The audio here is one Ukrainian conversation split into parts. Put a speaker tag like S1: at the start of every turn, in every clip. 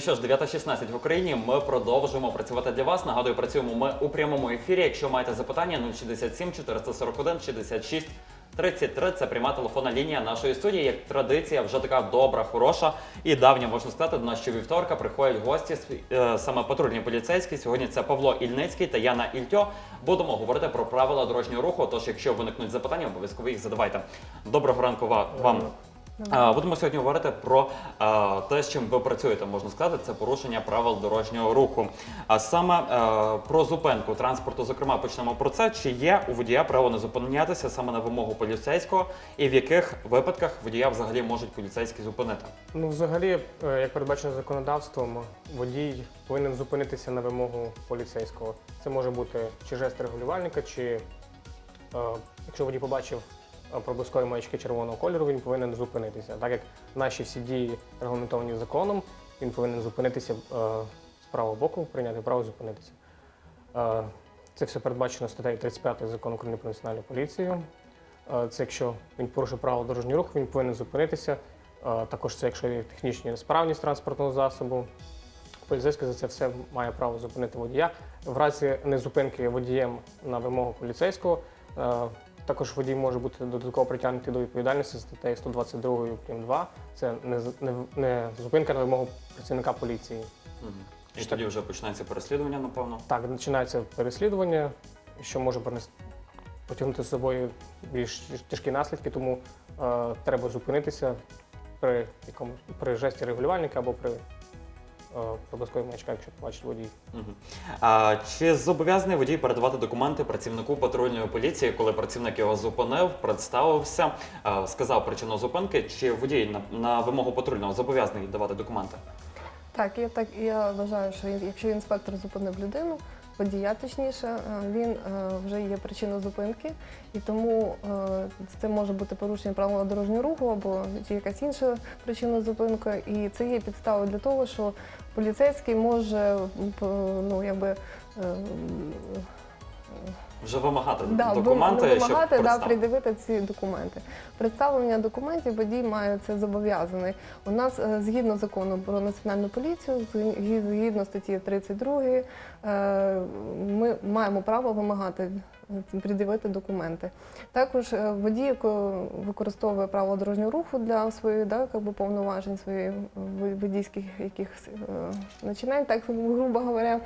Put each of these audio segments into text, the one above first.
S1: Ну що ж, 9.16 в Україні. Ми продовжуємо працювати для вас. Нагадую, працюємо ми у прямому ефірі. Якщо маєте запитання, 067 441 66 33. Це пряма телефонна лінія нашої студії. Як традиція, вже така добра, хороша і давня, можна сказати, до нас щовівторка приходять гості е, саме патрульні поліцейські. Сьогодні це Павло Ільницький та Яна Ільтьо. Будемо говорити про правила дорожнього руху. Тож, якщо виникнуть запитання, обов'язково їх задавайте. Доброго ранку ва- вам. А, Будемо сьогодні говорити про а, те, з чим ви працюєте, можна сказати, це порушення правил дорожнього руху. А саме про зупинку транспорту, зокрема, почнемо про це. Чи є у водія право не зупинятися саме на вимогу поліцейського, і в яких випадках водія взагалі можуть поліцейські зупинити?
S2: Ну, взагалі, е, як передбачено законодавством, водій повинен зупинитися на вимогу поліцейського. Це може бути чи жест регулювальника, чи е, якщо водій побачив проблискові маячки червоного кольору, він повинен зупинитися. Так як наші всі дії регламентовані законом, він повинен зупинитися е, з правого боку, прийняти право зупинитися. Е, Це все передбачено статтею 35 закону України про національну поліцію. Е, Це якщо він порушив правила дорожнього руху, він повинен зупинитися. Також це якщо є технічна несправність транспортного засобу. Поліцейський за це все має право зупинити водія. В разі незупинки водієм на вимогу поліцейського, також водій може бути додатково притягнутий до відповідальності за статтею 122 прим. 2. Це не, не, не зупинка на вимогу працівника поліції.
S1: Мгм. І тоді вже починається переслідування, напевно.
S2: Так, починається переслідування, що може потягнути з собою більш тяжкі наслідки, тому е, треба зупинитися при якому при жесті регулювальника або при е, проблисковій маячка, якщо побачить водій.
S1: А чи зобов'язаний водій передавати документи працівнику патрульної поліції, коли працівник його зупинив, представився, е, сказав причину зупинки, чи водій на, на вимогу патрульного зобов'язаний давати документи?
S3: Так, я так я вважаю, що якщо інспектор зупинив людину, водія точніше, е, він е, вже є причиною зупинки, і тому е, це може бути порушення правила дорожнього руху або якась інша причина зупинки. І це є підставою для того, що поліцейський може ну якби.
S1: Вже вимагати
S3: Да,
S1: документи,
S3: ви-
S1: щоб
S3: вимагати, да, придивити ці документи. Представлення документів водій має це зобов'язаний. У нас е, згідно закону про національну поліцію, згідно статті 32, е, ми маємо право вимагати е, пред'явити документи. Також водій використовує право дорожнього руху для своїх да, повноважень, своїх водійських якихось начинань, так грубо говоря.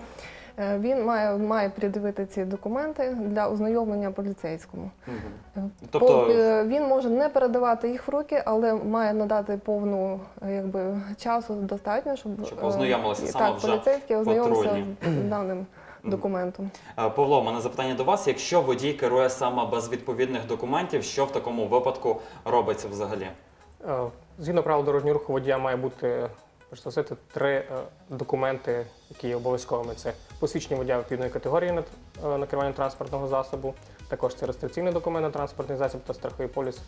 S3: Е, Він має, має пред'явити ці документи для ознайомлення поліцейському.
S1: Мгм.
S3: Тобто
S1: Тобто,
S3: він може не передавати їх в руки, але має надати повну е, якби часу достатньо, щоб,
S1: Щоб
S3: е,
S1: ознайомилися саме
S3: так,
S1: вже
S3: поліцейський ознайомився
S1: патрульні.
S3: з даним документом.
S1: е, Павло, у мене запитання до вас. Якщо водій керує саме без відповідних документів, що в такому випадку робиться взагалі?
S2: Е, Згідно правил дорожнього руху, водія має бути це три е, документи, які є обов'язковими. Це посвідчення водія відповідної категорії на, е, керування транспортного засобу, також це реєстраційний документ на транспортний засіб та страховий поліс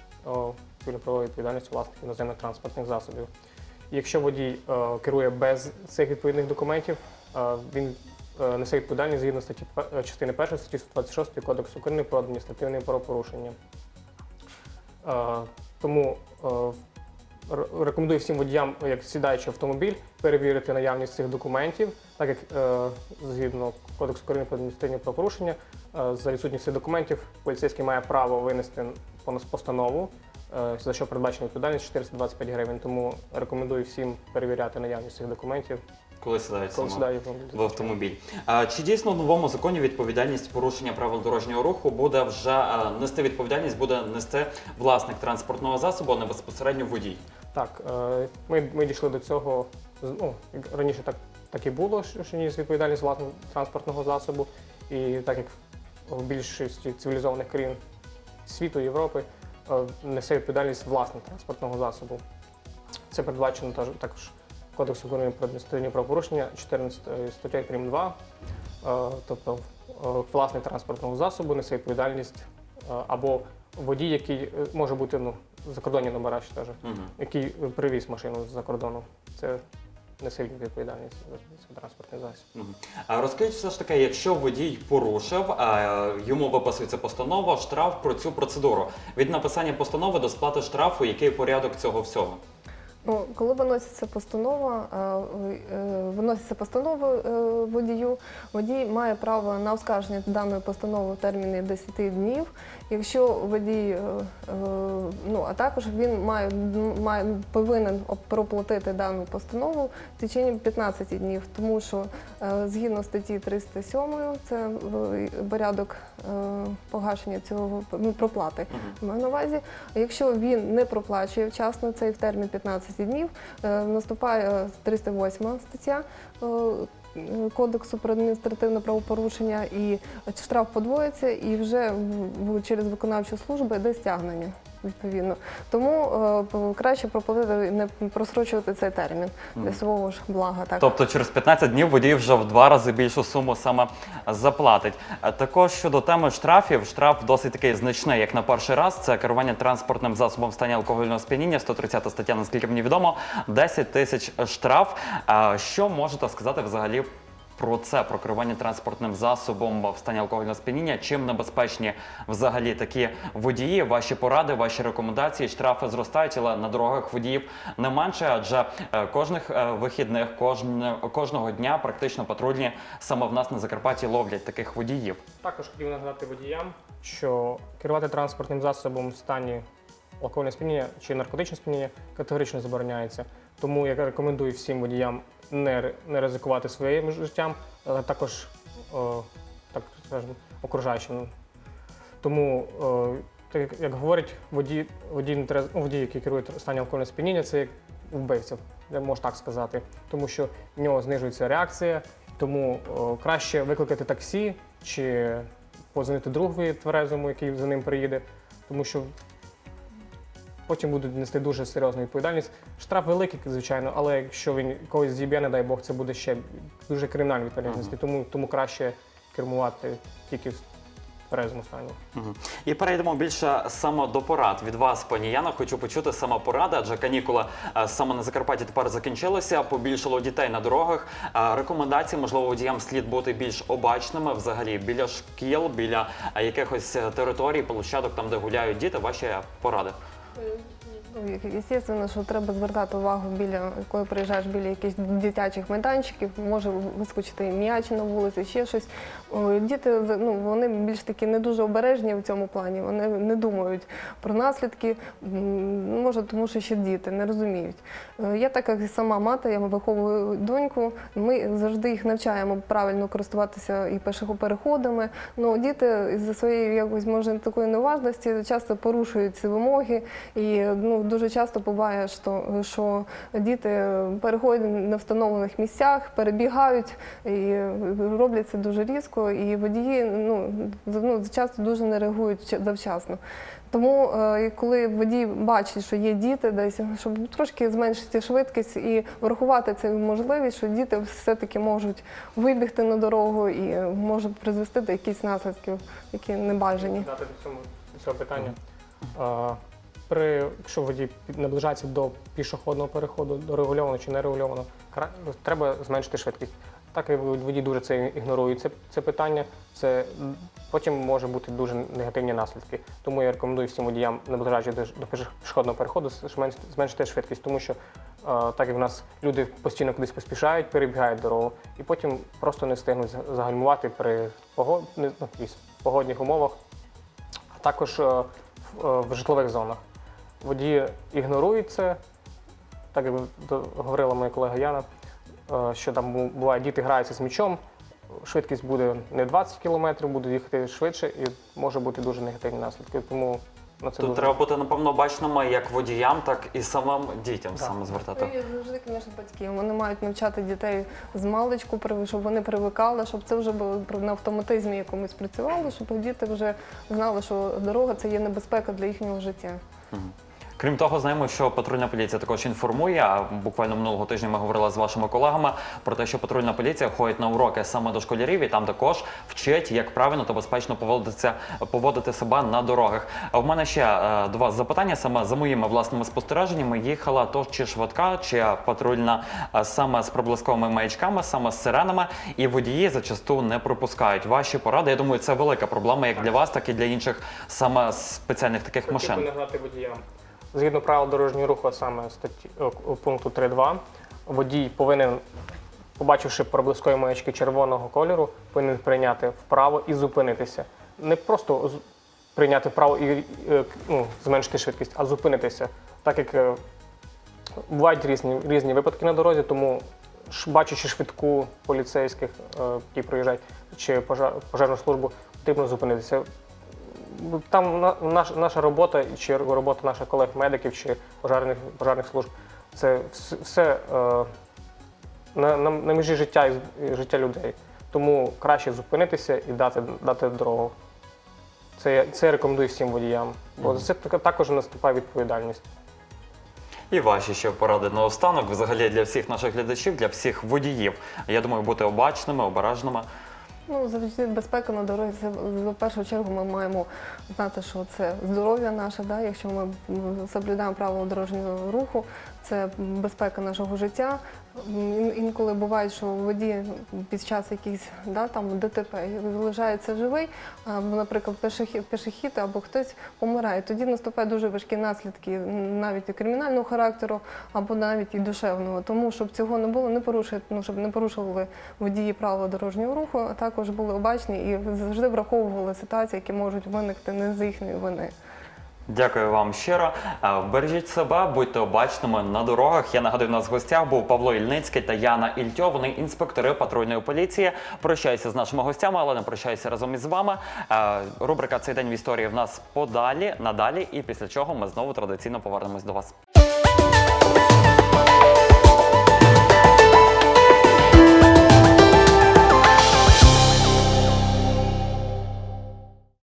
S2: цивільно-правової відповідальності власників наземних транспортних засобів. Якщо водій е, керує без цих відповідних документів, він несе відповідальність згідно статті частини 1 статті 126 Кодексу України про адміністративне правопорушення. Тому рекомендую всім водіям, як сідаючи автомобіль, перевірити наявність цих документів, так як е, згідно Кодексу України про адміністративні правопорушення, е, за відсутність цих документів поліцейський має право винести постанову, е, за що передбачена відповідальність 425 гривень. Тому рекомендую всім перевіряти наявність цих документів,
S1: Коли сідають
S2: коли сідають в автомобіль.
S1: А, чи дійсно в новому законі відповідальність порушення правил дорожнього руху буде вже е, нести відповідальність, буде нести власник транспортного засобу, а не безпосередньо водій?
S2: Так, е, ми, ми дійшли до цього. з- Ну, раніше так, так і було, що що ніс відповідальність власного транспортного засобу. І так як в більшості цивілізованих країн світу, Європи, е, несе відповідальність власник транспортного засобу. Це передбачено теж- також Кодексом України про адміністративні правопорушення 14 стаття прим. 2. Е, Тобто е, власник транспортного засобу несе відповідальність е, або водій, який е, може бути ну, закордонні номера ще теж
S1: Угу.
S2: який е, привіз машину з-за кордону. Це несе відповідальність за транспортний засіб.
S1: Мгм. А розкажіть все ж таки, якщо водій порушив, а йому виписується постанова, штраф про цю процедуру. Від написання постанови до сплати штрафу, який порядок цього всього?
S3: Ну, коли виноситься постанова, е, е, виноситься постанова е, водію, водій має право на оскарження даної постанови в терміни 10 днів. Якщо водій, ну а також він має, має повинен проплатити дану постанову в течение 15 днів, тому що згідно статті 307, це порядок погашення цього ну, проплати. Маю на увазі, якщо він не проплачує вчасно цей в термін 15 днів, е, наступає 308 стаття е, Кодексу про адміністративне правопорушення, і штраф подвоїться, і вже через виконавчу службу йде стягнення. Відповідно, тому е, краще проплатити не просрочувати цей термін для свого ж блага. Так
S1: Тобто через 15 днів водій вже в два рази більшу суму саме заплатить. Е, Також щодо теми штрафів, штраф досить такий значний, як на перший раз. Це керування транспортним засобом в стані алкогольного сп'яніння, 130 стаття, наскільки мені відомо, 10 тисяч штраф. Е, Що можете сказати взагалі? Про це про керування транспортним засобом в стані алкогольного сп'яніння. Чим небезпечні взагалі такі водії? Ваші поради, ваші рекомендації, штрафи зростають, але на дорогах водіїв не менше, адже е, кожних е, вихідних, кожне, кожного дня практично патрульні саме в нас на Закарпатті ловлять таких водіїв.
S2: Також хотів нагадати водіям, що керувати транспортним засобом в стані алкогольного сп'яніння чи наркотичного сп'яніння категорично забороняється. Тому я рекомендую всім водіям не, не ризикувати своїм життям, але також о, так скажемо, окружаючим. Тому, о, так як, говорять, водій, водій, не трез- ну, водій, який керує стані алкогольного сп'яніння, це як вбивця, можу так сказати, тому що в нього знижується реакція, тому о, краще викликати таксі чи позвонити другові тверезому, який за ним приїде, тому що потім будуть нести дуже серйозну відповідальність. Штраф великий, звичайно, але якщо він когось зіб'є, не дай Бог, це буде ще дуже кримінальна відповідальність. Тому, тому краще кермувати тільки в тверезому стані.
S1: І перейдемо більше саме до порад від вас, пані Яна. Хочу почути саме поради, адже канікули е, саме на Закарпатті тепер закінчилися. Побільшало дітей на дорогах. Е, Рекомендації, можливо, водіям слід бути більш обачними взагалі біля шкіл, біля е, якихось територій, площадок, там де гуляють діти. Ваші поради.
S3: Ну, Звісно, що треба звертати увагу біля, коли приїжджаєш біля якихось дитячих майданчиків, може вискочити м'яч на вулиці, ще щось. Діти ну, вони більш таки не дуже обережні в цьому плані. Вони не думають про наслідки. Може, тому що ще діти не розуміють. Е, Я так як сама мати, я виховую доньку. Ми завжди їх навчаємо правильно користуватися і пешеходами. Ну, діти за своєю якось може такої неуважності часто порушують ці вимоги. І ну, дуже часто буває, що, що діти переходять на встановлених місцях, перебігають і роблять це дуже різко, і водії ну, ну, часто дуже не реагують ч- завчасно. Тому, е, коли водій бачить, що є діти десь, щоб трошки зменшити швидкість і врахувати цю можливість, що діти все-таки можуть вибігти на дорогу і можуть призвести до якихось наслідків, які не бажані.
S2: Дати до цього питання. При, якщо водій наближається до пішохідного переходу, до регульованого чи нерегульованого, треба зменшити швидкість. Так як водій дуже це ігнорує це, це питання, це потім може бути дуже негативні наслідки. Тому я рекомендую всім водіям, наближаючись до, до пішохідного переходу, зменшити швидкість, тому що е, так як в нас люди постійно кудись поспішають, перебігають дорогу, і потім просто не встигнуть загальмувати при погод, ну, погодних умовах, а також е, в, е, в житлових зонах. Водії ігнорують це, так як до- говорила моя колега Яна, е, що там буває, діти граються з м'ячом, швидкість буде не 20 км, буде їхати швидше і може бути дуже негативні наслідки. Тому на це
S1: Тут
S2: дуже
S1: треба бути напевно бачними як водіям, так і самим дітям
S2: Да.
S1: саме звертати.
S3: Ну, і завжди, звісно, батьки. Вони мають навчати дітей з маличку, щоб вони привикали, щоб це вже на автоматизмі якомусь працювало, щоб діти вже знали, що дорога це є небезпека для їхнього життя.
S1: Крім того, знаємо, що патрульна поліція також інформує. А буквально минулого тижня ми говорили з вашими колегами про те, що патрульна поліція ходить на уроки саме до школярів, і там також вчить, як правильно та безпечно поводитися, поводити себе на дорогах. А в мене ще е, до вас запитання. Саме за моїми власними спостереженнями їхала то чи швидка, чи патрульна е, саме з проблисковими маячками, саме з сиренами, і водії зачасту не пропускають. Ваші поради. Я думаю, це велика проблема як для вас, так і для інших саме спеціальних таких машин.
S2: нагадати водіям. Згідно правил дорожнього руху, саме статті о, пункту 3.2, водій повинен, побачивши проблискові маячки червоного кольору, повинен прийняти вправо і зупинитися. Не просто прийняти вправо і е, ну, зменшити швидкість, а зупинитися. Так як е, бувають різні, різні випадки на дорозі, тому бачачи швидку поліцейських, е, які проїжджають, чи пожежну службу, потрібно зупинитися. Там на- наш, наша робота, чи робота наших колег-медиків, чи пожарних, пожарних служб, це все е, на, на, на межі життя і життя людей. Тому краще зупинитися і дати, дати дорогу. Це, це я рекомендую всім водіям, бо за це також наступає відповідальність.
S1: І ваші ще поради наостанок, взагалі для всіх наших глядачів, для всіх водіїв. Я думаю, бути обачними, обережними.
S3: Ну, завжди безпека на дорозі. Це в першу чергу ми маємо знати, що це здоров'я наше. Да? Якщо ми соблюдаємо правила дорожнього руху, це безпека нашого життя. Інколи буває, що водій під час якихось да, там, ДТП залишається живий, а, наприклад, пішохід або хтось помирає. Тоді наступають дуже важкі наслідки навіть і кримінального характеру, або навіть і душевного. Тому щоб цього не було, не порушити, ну щоб не порушували водії правила дорожнього руху, а також були обачні і завжди враховували ситуації, які можуть виникти не з їхньої вини.
S1: Дякую вам щиро. Е, Бережіть себе, будьте обачними на дорогах. Я нагадую, у нас в гостях був Павло Ільницький та Яна Ільтьо. Вони інспектори патрульної поліції. Прощаюся з нашими гостями, але не прощаюся разом із вами. Е, Рубрика Цей день в історії в нас подалі, надалі, і після чого ми знову традиційно повернемось до вас.